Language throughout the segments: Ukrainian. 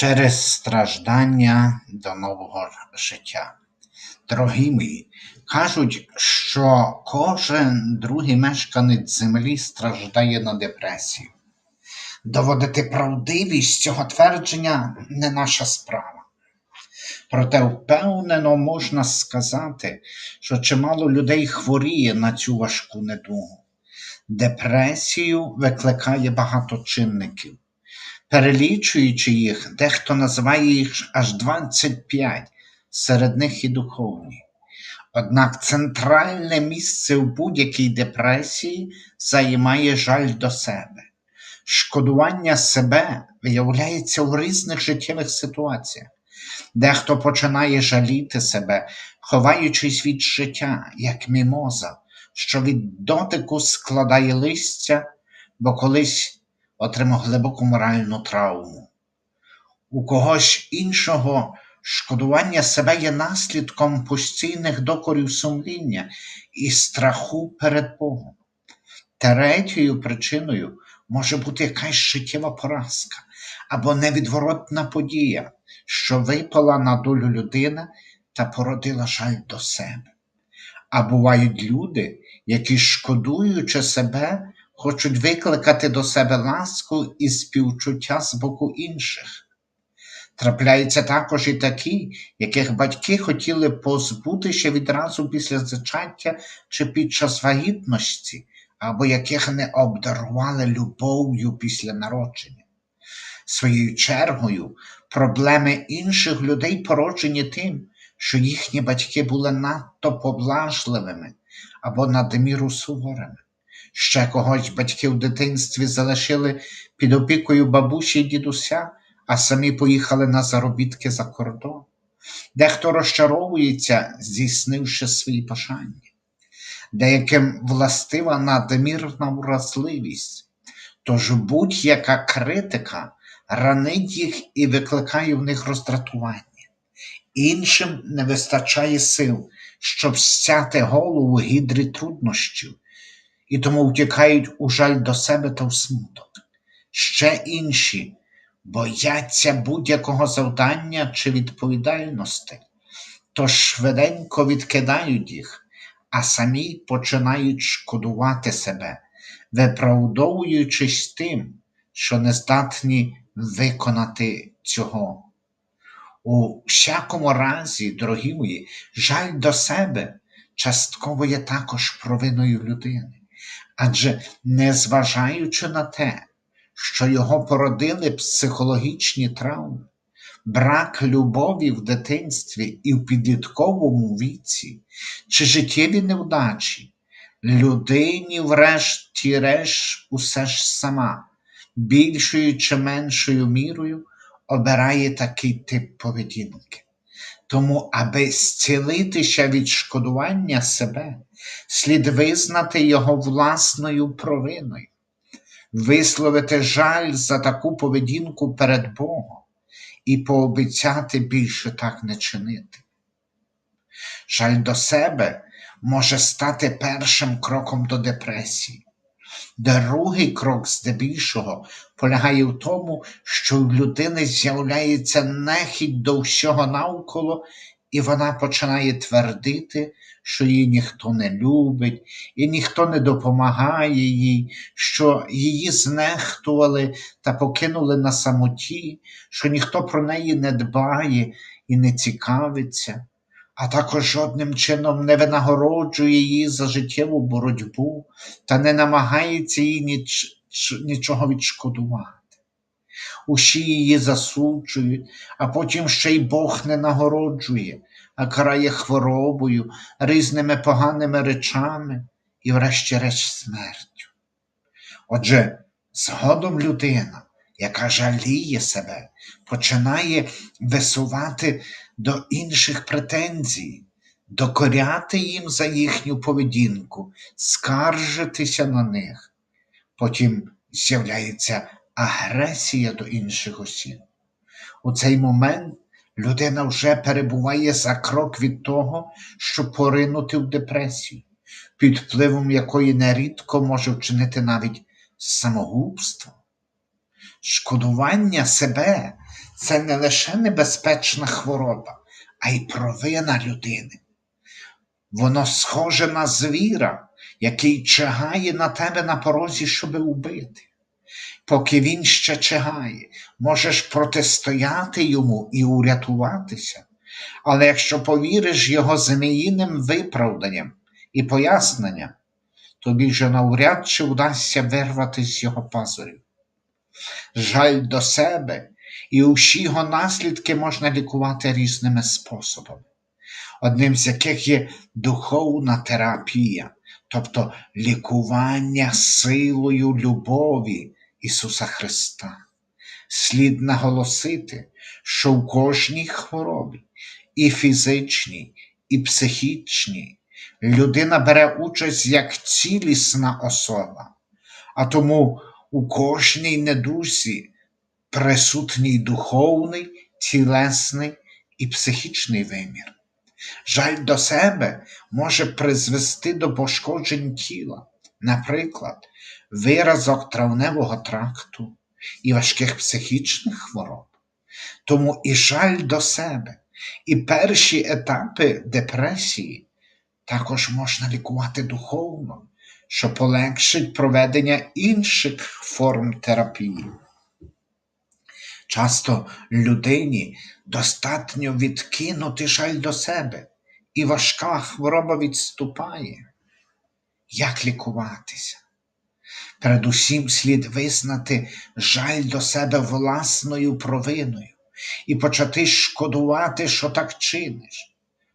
через страждання до нового життя. Дорогі мої, кажуть, що кожен другий мешканець землі страждає на депресію. Доводити правдивість цього твердження не наша справа. Проте впевнено можна сказати, що чимало людей хворіє на цю важку недугу. Депресію викликає багато чинників. Перелічуючи їх, дехто називає їх аж 25, серед них і духовні. Однак центральне місце в будь-якій депресії займає жаль до себе. Шкодування себе виявляється у різних життєвих ситуаціях. Дехто починає жаліти себе, ховаючись від життя, як мімоза, що від дотику складає листя, бо колись отримав глибоку моральну травму. У когось іншого шкодування себе є наслідком постійних докорів сумління і страху перед Богом. Третьою причиною може бути якась життєва поразка або невідворотна подія, що випала на долю людини та породила жаль до себе. А бувають люди, які, шкодуючи себе, хочуть викликати до себе ласку і співчуття з боку інших. Трапляються також і такі, яких батьки хотіли позбутися відразу після зачаття чи під час вагітності, або яких не обдарували любов'ю після народження. Своєю чергою, проблеми інших людей породжені тим, що їхні батьки були надто поблажливими або надміру суворими. Ще когось батьки в дитинстві залишили під опікою бабусі й дідуся, а самі поїхали на заробітки за кордон. Дехто розчаровується, здійснивши свої бажання. Деяким властива надмірна вразливість, тож будь-яка критика ранить їх і викликає в них роздратування. Іншим не вистачає сил, щоб стяти голову гідрі труднощів, і тому втікають у жаль до себе та в смуток. Ще інші бояться будь-якого завдання чи відповідальності, тож швиденько відкидають їх, а самі починають шкодувати себе, виправдовуючись тим, що не здатні виконати цього. У всякому разі, дорогі мої, жаль до себе частково є також провиною людини, адже незважаючи на те, що його породили психологічні травми, брак любові в дитинстві і в підлітковому віці, чи життєві невдачі, людині, врешті-решт, усе ж сама, більшою чи меншою мірою обирає такий тип поведінки. Тому, аби зцілитися від шкодування себе, слід визнати його власною провиною, висловити жаль за таку поведінку перед Богом і пообіцяти більше так не чинити. Жаль до себе може стати першим кроком до депресії. Другий крок, здебільшого, полягає в тому, що в людини з'являється нехідь до всього навколо, і вона починає твердити, що її ніхто не любить, і ніхто не допомагає їй, що її знехтували та покинули на самоті, що ніхто про неї не дбає і не цікавиться а також жодним чином не винагороджує її за життєву боротьбу та не намагається їй ніч, нічого відшкодувати. Усі її засуджують, а потім ще й Бог не нагороджує, а карає хворобою, різними поганими речами і, врешті-решт, смертю. Отже, згодом людина, яка жаліє себе, починає висувати до інших претензій, докоряти їм за їхню поведінку, скаржитися на них. Потім з'являється агресія до інших осіб. У цей момент людина вже перебуває за крок від того, щоб поринути в депресію, під впливом якої нерідко може вчинити навіть самогубство. Шкодування себе це не лише небезпечна хвороба, а й провина людини. Воно схоже на звіра, який чигає на тебе на порозі, щоби убити. Поки він ще чигає, можеш протистояти йому і урятуватися. Але якщо повіриш його зміїним виправданням і поясненням, тобі вже навряд чи вдасться вирвати з його пазурів. Жаль до себе і усі його наслідки можна лікувати різними способами, одним з яких є духовна терапія, тобто лікування силою любові Ісуса Христа. Слід наголосити, що в кожній хворобі, і фізичній, і психічній, людина бере участь як цілісна особа, а тому у кожній недусі присутній духовний, тілесний і психічний вимір. Жаль до себе може призвести до пошкоджень тіла, наприклад, виразок травневого тракту і важких психічних хвороб. Тому і жаль до себе, і перші етапи депресії також можна лікувати духовно, що полегшить проведення інших форм терапії. Часто людині достатньо відкинути жаль до себе, і важка хвороба відступає. Як лікуватися? Передусім слід визнати жаль до себе власною провиною і почати шкодувати, що так чиниш.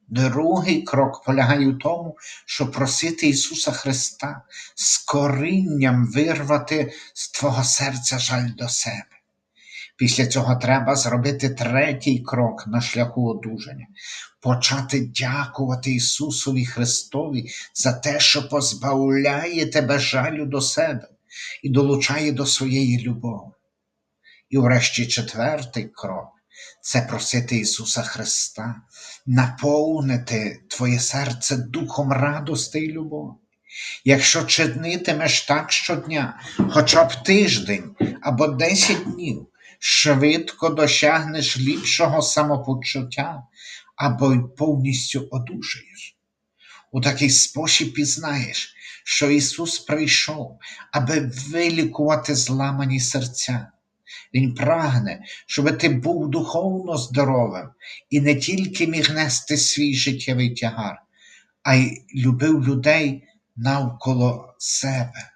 Другий крок полягає в тому, щоб просити Ісуса Христа з корінням вирвати з твого серця жаль до себе. Після цього треба зробити третій крок на шляху одужання, почати дякувати Ісусові Христові за те, що позбавляє тебе жалю до себе і долучає до своєї любові. І врешті четвертий крок це просити Ісуса Христа наповнити твоє серце духом радости і любові. Якщо чинитимеш так щодня, хоча б тиждень або десять днів, швидко досягнеш ліпшого самопочуття або й повністю одужаєш. У такий спосіб пізнаєш, що Ісус прийшов, аби вилікувати зламані серця. Він прагне, щоб ти був духовно здоровим і не тільки міг нести свій життєвий тягар, а й любив людей навколо себе.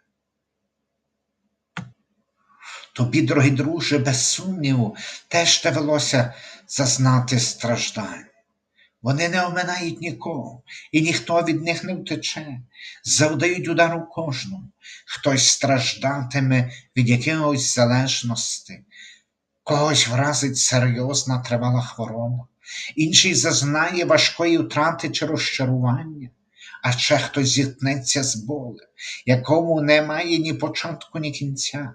Тобі, дорогий друже, без сумніву, теж довелося зазнати страждань. Вони не оминають нікого, і ніхто від них не втече, завдають удару кожному. Хтось страждатиме від якихось залежності, когось вразить серйозна тривала хвороба, інший зазнає важкої втрати чи розчарування, а ще хтось зіткнеться з болем, якому немає ні початку, ні кінця.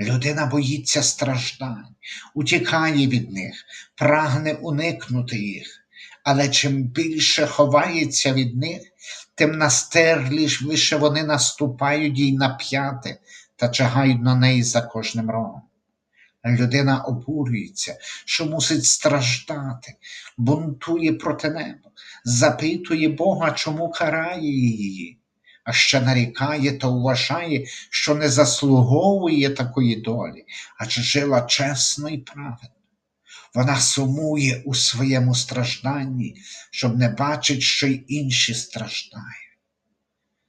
Людина боїться страждань, утікає від них, прагне уникнути їх, але чим більше ховається від них, тим настирливіше вони наступають їй на п'яти та чагають на неї за кожним рогом. Людина обурюється, що мусить страждати, бунтує проти неба, запитує Бога, чому карає її а ще нарікає та вважає, що не заслуговує такої долі, адже жила чесно і праведно. Вона сумує у своєму стражданні, щоб не бачить, що й інші страждають.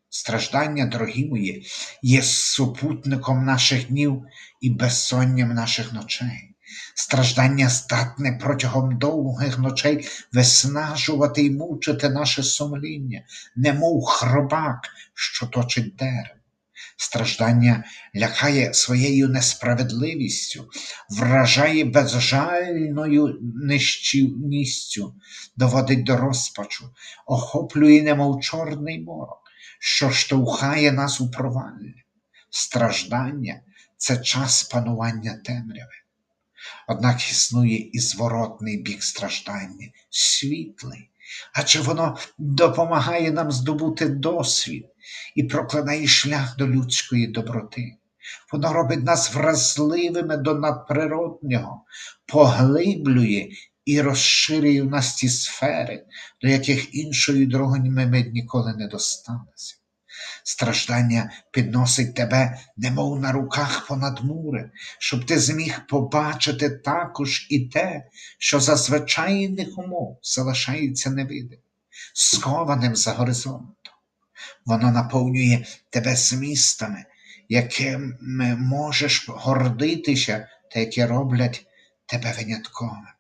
Страждання, дорогі мої, є супутником наших днів і безсонням наших ночей. Страждання здатне протягом довгих ночей виснажувати і мучити наше сумління, немов хробак, що точить дерево. Страждання лякає своєю несправедливістю, вражає безжальною нищівністю, доводить до розпачу, охоплює, немов чорний морок, що штовхає нас у провалля. Страждання це час панування темряви. Однак існує і зворотний бік страждання, світлий, адже воно допомагає нам здобути досвід і прокладає шлях до людської доброти. Воно робить нас вразливими до надприроднього, поглиблює і розширює в нас ті сфери, до яких іншої дороги ми ніколи не достанемося. Страждання підносить тебе, немов на руках понад мури, щоб ти зміг побачити також і те, що за звичайних умов залишається невидимим, схованим за горизонтом. Воно наповнює тебе змістами, якими можеш гордитися та які роблять тебе винятковим.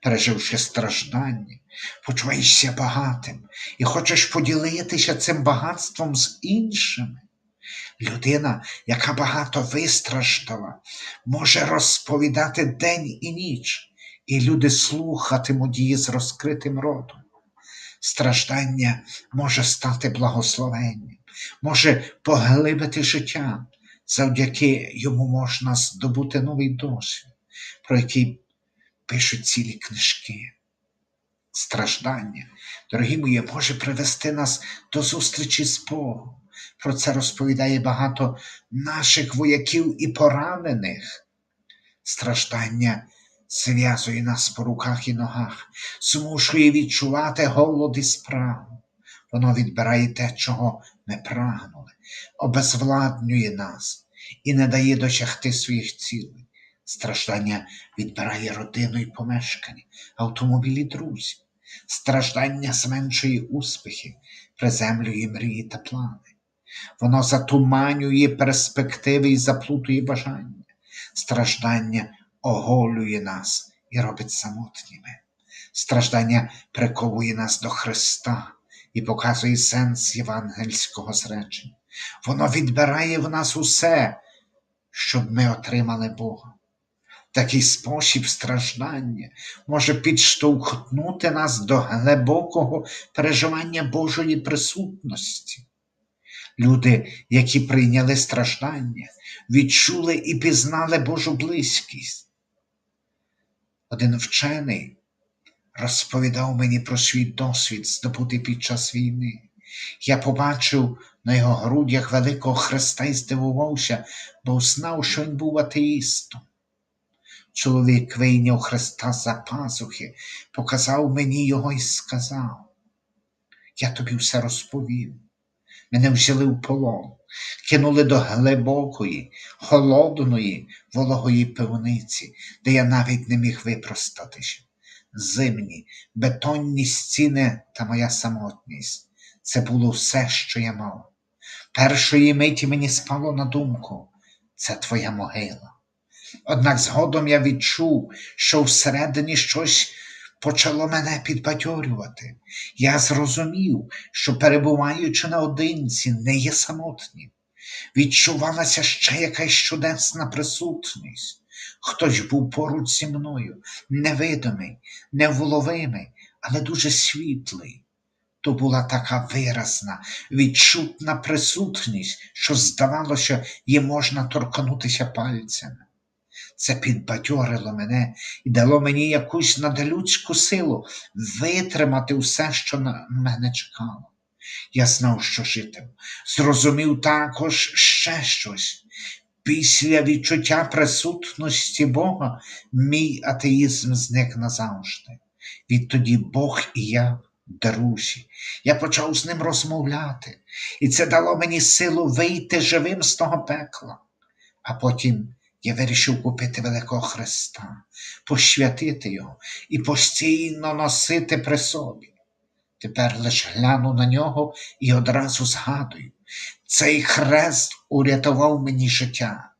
Переживши страждання, почуваєшся багатим і хочеш поділитися цим багатством з іншими. Людина, яка багато вистраждала, може розповідати день і ніч, і люди слухатимуть її з розкритим ротом. Страждання може стати благословенням, може поглибити життя, завдяки йому можна здобути новий досвід, про який пишуть цілі книжки. Страждання, дорогі мої, може привести нас до зустрічі з Богом. Про це розповідає багато наших вояків і поранених. Страждання зв'язує нас по руках і ногах, змушує відчувати голод і спрагу. Воно відбирає те, чого ми прагнули, обезвладнює нас і не дає досягти своїх цілей. Страждання відбирає родину і помешкання, автомобілі друзів. Страждання зменшує успіхи, приземлює мрії та плани. Воно затуманює перспективи і заплутує бажання. Страждання оголює нас і робить самотніми. Страждання приковує нас до Христа і показує сенс євангельського зречення. Воно відбирає в нас усе, щоб ми отримали Бога. Такий спосіб страждання може підштовхнути нас до глибокого переживання Божої присутності. Люди, які прийняли страждання, відчули і пізнали Божу близькість. Один вчений розповідав мені про свій досвід, здобутий під час війни. Я побачив на його грудях великого хреста і здивувався, бо знав, що він був атеїстом. Чоловік вийняв хреста за пазухи, показав мені його і сказав: Я тобі все розповів. Мене взяли в полон, кинули до глибокої, холодної, вологої пивниці, де я навіть не міг випростатися. Зимні, бетонні стіни та моя самотність це було все, що я мав. Першої миті мені спало на думку це твоя могила. Однак згодом я відчув, що всередині щось почало мене підбадьорювати. Я зрозумів, що, перебуваючи наодинці, не є самотнім. Відчувалася ще якась чудесна присутність. Хтось був поруч зі мною, невидимий, невловимий, але дуже світлий. То була така виразна, відчутна присутність, що, здавалося, її можна торкнутися пальцями. Це підбадьорило мене і дало мені якусь надлюдську силу витримати все, що на мене чекало. Я знав, що житиму. Зрозумів також ще щось. Після відчуття присутності Бога мій атеїзм зник назавжди. Відтоді Бог і я друзі. Я почав з ним розмовляти, і це дало мені силу вийти живим з того пекла. А потім я вирішив купити Великого Христа, посвятити його і постійно носити при собі. Тепер лише гляну на нього і одразу згадую, цей хрест урятував мені життя.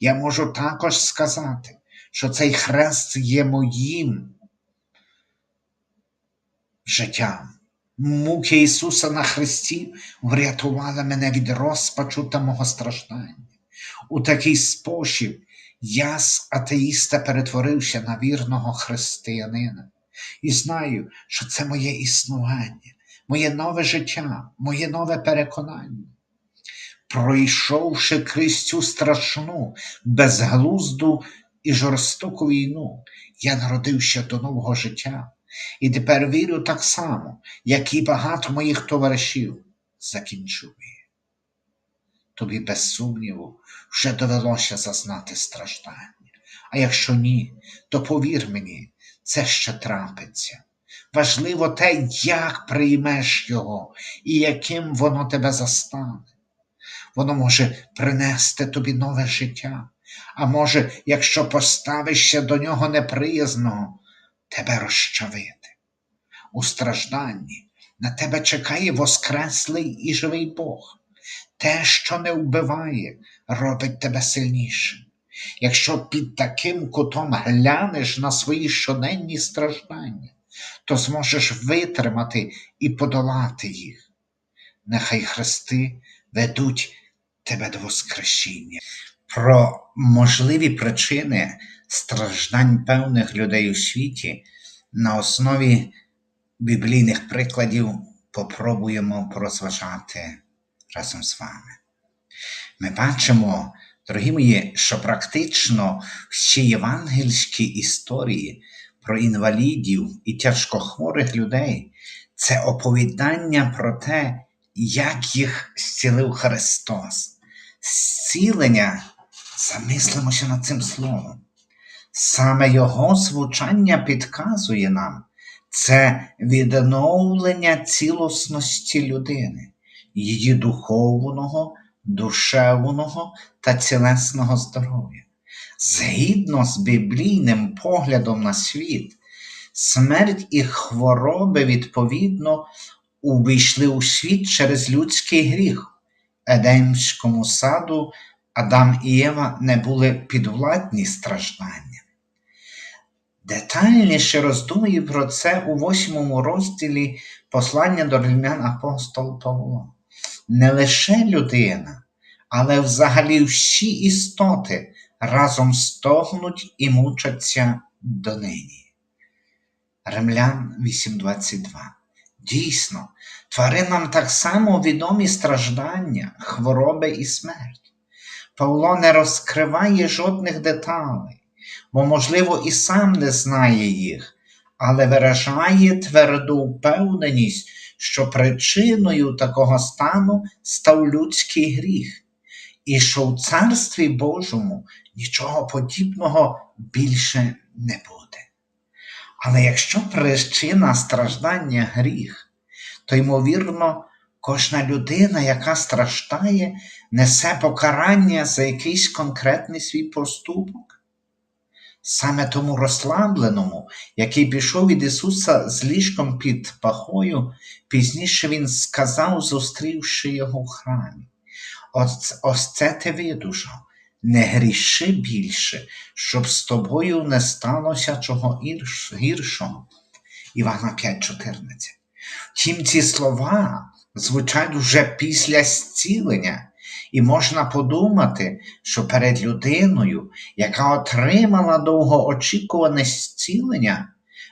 Я можу також сказати, що цей хрест є моїм життям. Муки Ісуса на Христі врятували мене від розпачу та мого страждання. У такий спосіб я з атеїста перетворився на вірного християнина і знаю, що це моє існування, моє нове життя, моє нове переконання. Пройшовши крізь цю страшну, безглузду і жорстоку війну, я народився до нового життя і тепер вірю так само, як і багато моїх товаришів закінчу. Тобі без сумніву вже довелося зазнати страждання. А якщо ні, то повір мені, це ще трапиться. Важливо те, як приймеш його і яким воно тебе застане. Воно може принести тобі нове життя, а може, якщо поставишся до нього неприязного, тебе розчавити. У стражданні на тебе чекає воскреслий і живий Бог. Те, що не вбиває, робить тебе сильнішим. Якщо під таким кутом глянеш на свої щоденні страждання, то зможеш витримати і подолати їх. Нехай хрести ведуть тебе до Воскресіння. Про можливі причини страждань певних людей у світі на основі біблійних прикладів попробуємо порозважати разом з вами. Ми бачимо, дорогі мої, що практично всі євангельські історії про інвалідів і тяжкохворих людей це оповідання про те, як їх зцілив Христос. Зцілення, замислимося над цим словом. Саме його звучання підказує нам це відновлення цілісності людини, її духовного, душевного та цілесного здоров'я. Згідно з біблійним поглядом на світ, смерть і хвороби відповідно увійшли у світ через людський гріх. Едемському саду Адам і Єва не були підвладні страждання. Детальніше роздумує про це у восьмому розділі послання до римлян апостол Павло. Не лише людина, але взагалі всі істоти разом стогнуть і мучаться донині. Римлян 8.22 Дійсно, тваринам так само відомі страждання, хвороби і смерть. Павло не розкриває жодних деталей, бо, можливо, і сам не знає їх, але виражає тверду впевненість, що причиною такого стану став людський гріх, і що в Царстві Божому нічого подібного більше не буде. Але якщо причина страждання гріх, то ймовірно, кожна людина, яка страждає, несе покарання за якийсь конкретний свій поступок. Саме тому розслабленому, який пішов від Ісуса з ліжком під пахою, пізніше Він сказав, зустрівши його в храмі. Ось, ось це ти видужав, не гріши більше, щоб з тобою не сталося чого гіршого. Івана 5,14. Втім, ці слова звучать вже після зцілення, і можна подумати, що перед людиною, яка отримала довгоочікуване зцілення,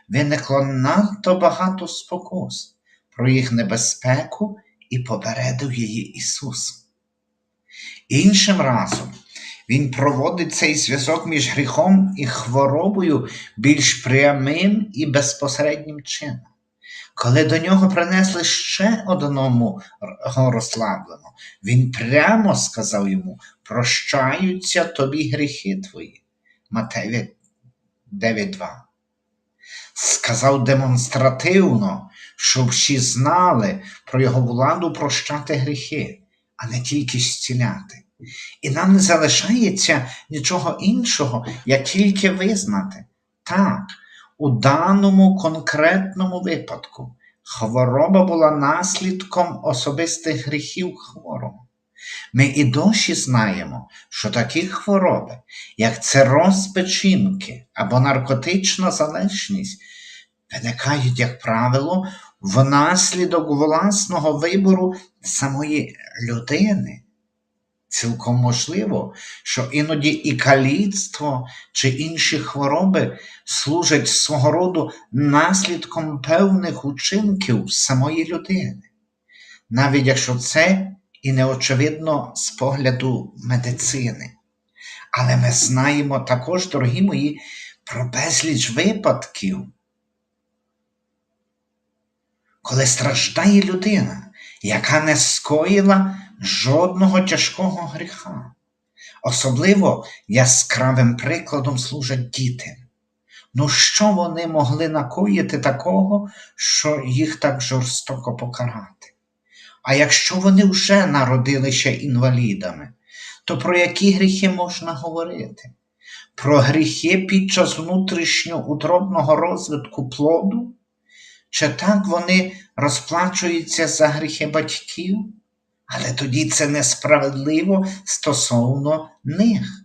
виникло надто багато спокус про їх небезпеку і попередив її Ісус. Іншим разом він проводить цей зв'язок між гріхом і хворобою більш прямим і безпосереднім чином. Коли до нього принесли ще одному розслаблену, він прямо сказав йому: прощаються тобі гріхи твої. Матея 9.2. Сказав демонстративно, щоб всі знали про його владу прощати гріхи, а не тільки зціляти. І нам не залишається нічого іншого, як тільки визнати. Так, у даному конкретному випадку хвороба була наслідком особистих гріхів хворого. Ми і досі знаємо, що такі хвороби, як цироз печінки або наркотична залежність, виникають, як правило, внаслідок власного вибору самої людини. Цілком можливо, що іноді і каліцтво чи інші хвороби служать свого роду наслідком певних учинків самої людини, навіть якщо це і не очевидно з погляду медицини. Але ми знаємо також, дорогі мої, про безліч випадків, коли страждає людина, яка не скоїла жодного тяжкого гріха. Особливо яскравим прикладом служать діти. Ну, що вони могли накоїти такого, що їх так жорстоко покарати? А якщо вони вже народилися інвалідами, то про які гріхи можна говорити? Про гріхи під час внутрішньоутробного розвитку плоду? Чи так вони розплачуються за гріхи батьків? Але тоді це несправедливо стосовно них.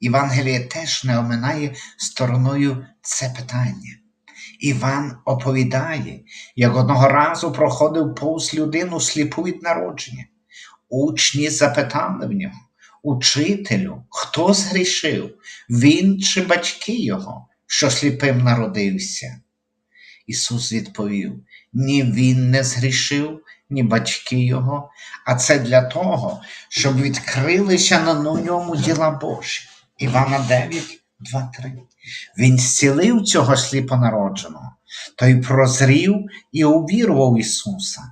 Євангеліє теж не оминає стороною це питання. Іван оповідає, як одного разу проходив повз людину сліпу від народження. Учні запитали в нього, Учителю, хто згрішив, він чи батьки його, що сліпим народився? Ісус відповів: ні він не згрішив, ні батьки його, а це для того, щоб відкрилися на ньому діла Божі. Івана 9, 2, 3. Він зцілив цього сліпонародженого, той прозрів і увірував Ісуса.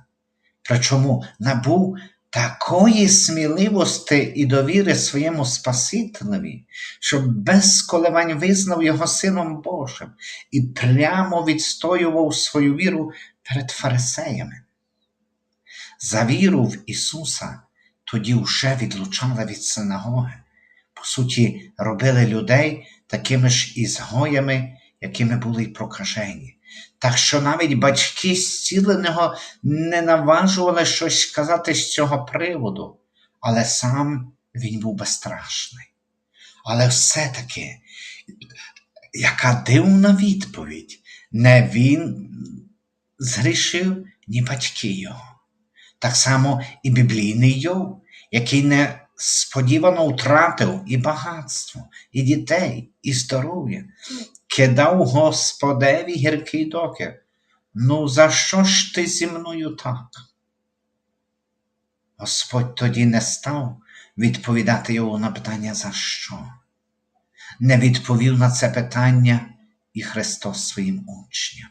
Причому набув такої сміливості і довіри своєму Спасителеві, що без коливань визнав його Сином Божим і прямо відстоював свою віру перед фарисеями. За віру в Ісуса тоді вже відлучали від синагоги. По суті, робили людей такими ж ізгоями, якими були й прокажені. Так що навіть батьки зціленого не наважували щось сказати з цього приводу, але сам він був безстрашний. Але все-таки, яка дивна відповідь, не він згрішив, ні батьки його. Так само і біблійний Йов, який несподівано втратив і багатство, і дітей, і здоров'я, кидав Господеві гіркий докір. Ну, за що ж ти зі мною так? Господь тоді не став відповідати йому на питання за що. Не відповів на це питання і Христос своїм учням.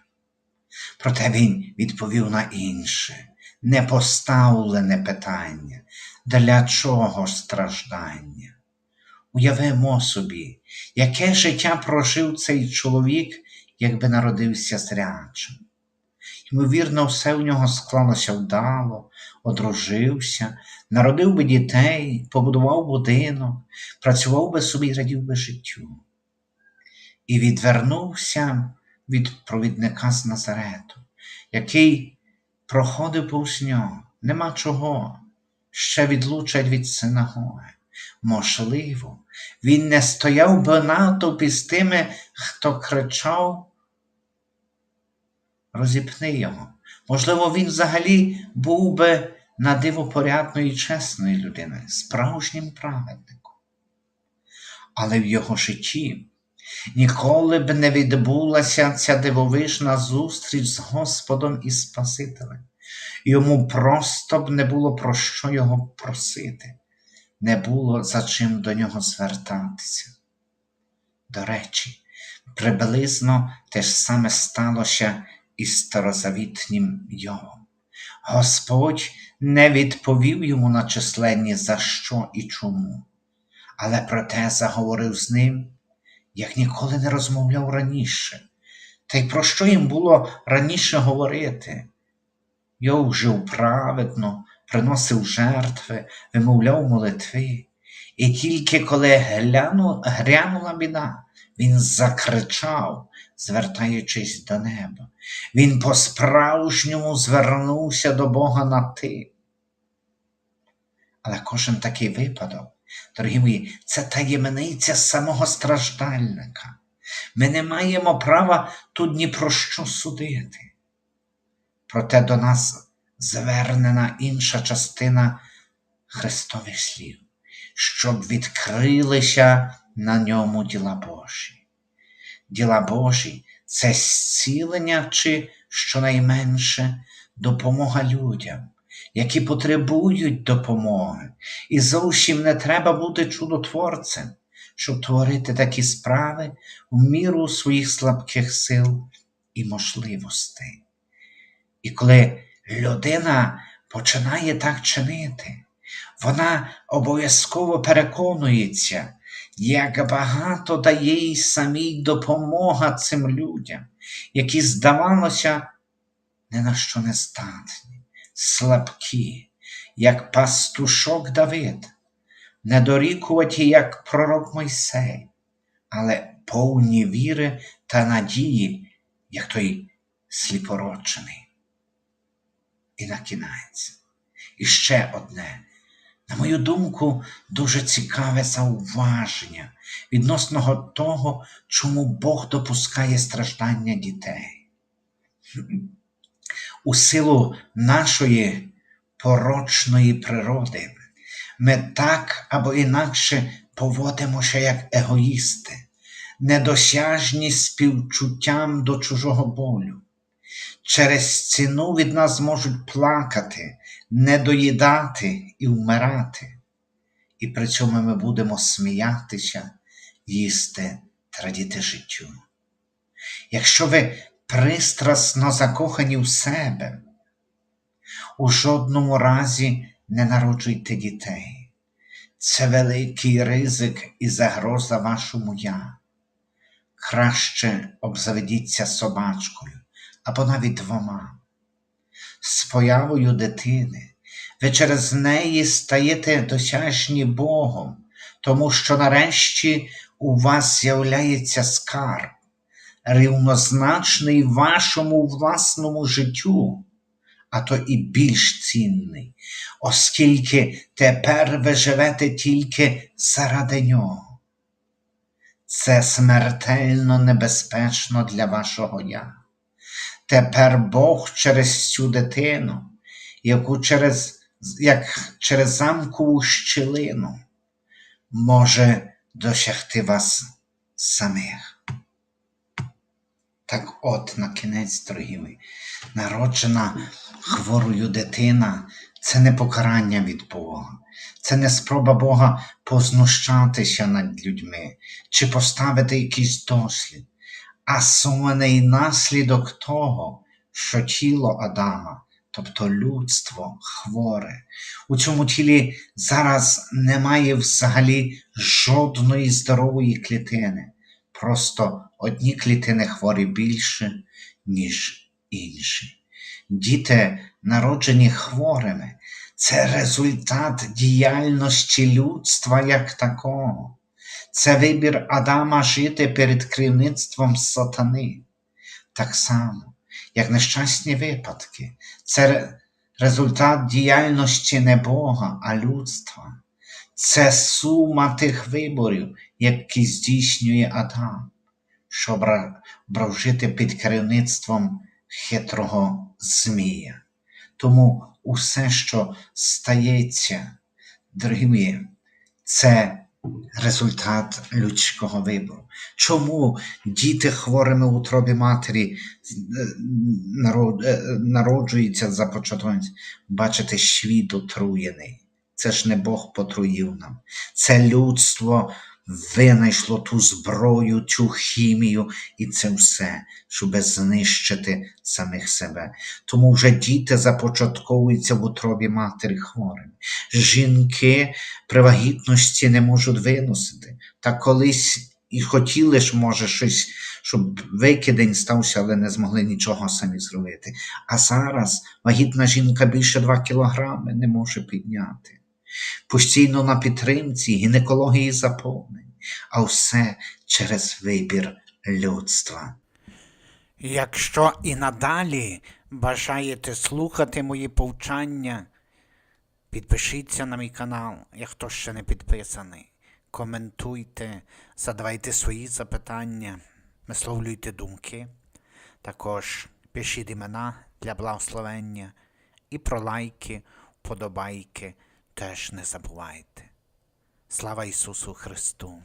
Проте Він відповів на інше, непоставлене питання, для чого страждання? Уявимо собі, яке життя прожив цей чоловік, якби народився зрячим. Ймовірно, все в нього склалося вдало, одружився, народив би дітей, побудував будинок, працював би собі і радів би життю. І відвернувся від провідника з Назарету, який проходив повз нього, нема чого, ще відлучать від синагоги. Можливо, він не стояв би натовпі з тими, хто кричав, розіпни його. Можливо, він взагалі був би на диво порядної і чесної людини, справжнім праведником. Але в його житті ніколи б не відбулася ця дивовижна зустріч з Господом і Спасителем. Йому просто б не було про що його просити не було за чим до нього звертатися. До речі, приблизно те ж саме сталося із старозавітнім Йовом. Господь не відповів йому на численні за що і чому, але проте заговорив з ним, як ніколи не розмовляв раніше. Та й про що їм було раніше говорити? Йов жив праведно, приносив жертви, вимовляв молитви. І тільки коли гляну, грянула біда, він закричав, звертаючись до неба. Він по-справжньому звернувся до Бога на ти. Але кожен такий випадок, дорогі мої, це таємниця самого страждальника. Ми не маємо права тут ні про що судити. Проте до нас звернена інша частина Христових слів, щоб відкрилися на ньому діла Божі. Діла Божі це зцілення чи щонайменше допомога людям, які потребують допомоги, і зовсім не треба бути чудотворцем, щоб творити такі справи в міру своїх слабких сил і можливостей. І коли людина починає так чинити, вона обов'язково переконується, як багато дає їй самій допомога цим людям, які, здавалося, ні на що не здатні, слабкі, як пастушок Давид, недорікуваті, як пророк Мойсей, але повні віри та надії, як той сліпорочений. І на кінець. І ще одне, на мою думку, дуже цікаве зауваження відносно того, чому Бог допускає страждання дітей. У силу нашої порочної природи ми так або інакше поводимося як егоїсти, недосяжні співчуттям до чужого болю. Через ціну від нас можуть плакати, недоїдати і вмирати. І при цьому ми будемо сміятися, їсти радіти життю. Якщо ви пристрасно закохані в себе, у жодному разі не народжуйте дітей. Це великий ризик і загроза вашому я. Краще обзаведіться собачкою або навіть двома. З появою дитини ви через неї стаєте досяжні Богом, тому що нарешті у вас з'являється скарб, рівнозначний вашому власному життю, а то і більш цінний, оскільки тепер ви живете тільки заради нього. Це смертельно небезпечно для вашого я. Тепер Бог через цю дитину, яку через, як через замкову щілину, може досягти вас самих. Так от, на кінець, дорогі мої, народжена хворою дитина це не покарання від Бога, це не спроба Бога познущатися над людьми чи поставити якийсь дослід, а сумний наслідок того, що тіло Адама, тобто людство хворе, у цьому тілі зараз немає взагалі жодної здорової клітини. Просто одні клітини хворі більше, ніж інші. Діти, народжені хворими, це результат діяльності людства як такого. Це вибір Адама жити перед керівництвом сатани. Так само, як нещасні випадки, це результат діяльності не Бога, а людства. Це сума тих виборів, які здійснює Адам, щоб брав жити під керівництвом хитрого Змія. Тому усе, що стається, дорогі мої, це результат людського вибору. Чому діти хворими у утробі матері народжуються за початковість? Бачите, світ отруєний. Це ж не Бог потруїв нам. Це людство винайшло ту зброю, цю хімію і це все, щоб знищити самих себе. Тому вже діти започатковуються в утробі матері хворими. Жінки при вагітності не можуть виносити. Та колись і хотіли ж, може, щось, щоб викидень стався, але не змогли нічого самі зробити. А зараз вагітна жінка більше 2 кілограми не може підняти постійно на підтримці гінекології заповнень, а все через вибір людства. Якщо і надалі бажаєте слухати мої повчання, підпишіться на мій канал, як хто ще не підписаний. Коментуйте, задавайте свої запитання, висловлюйте думки. Також пишіть імена для благословення і про лайки, подобайки теж не забувайте. Слава Ісусу Христу!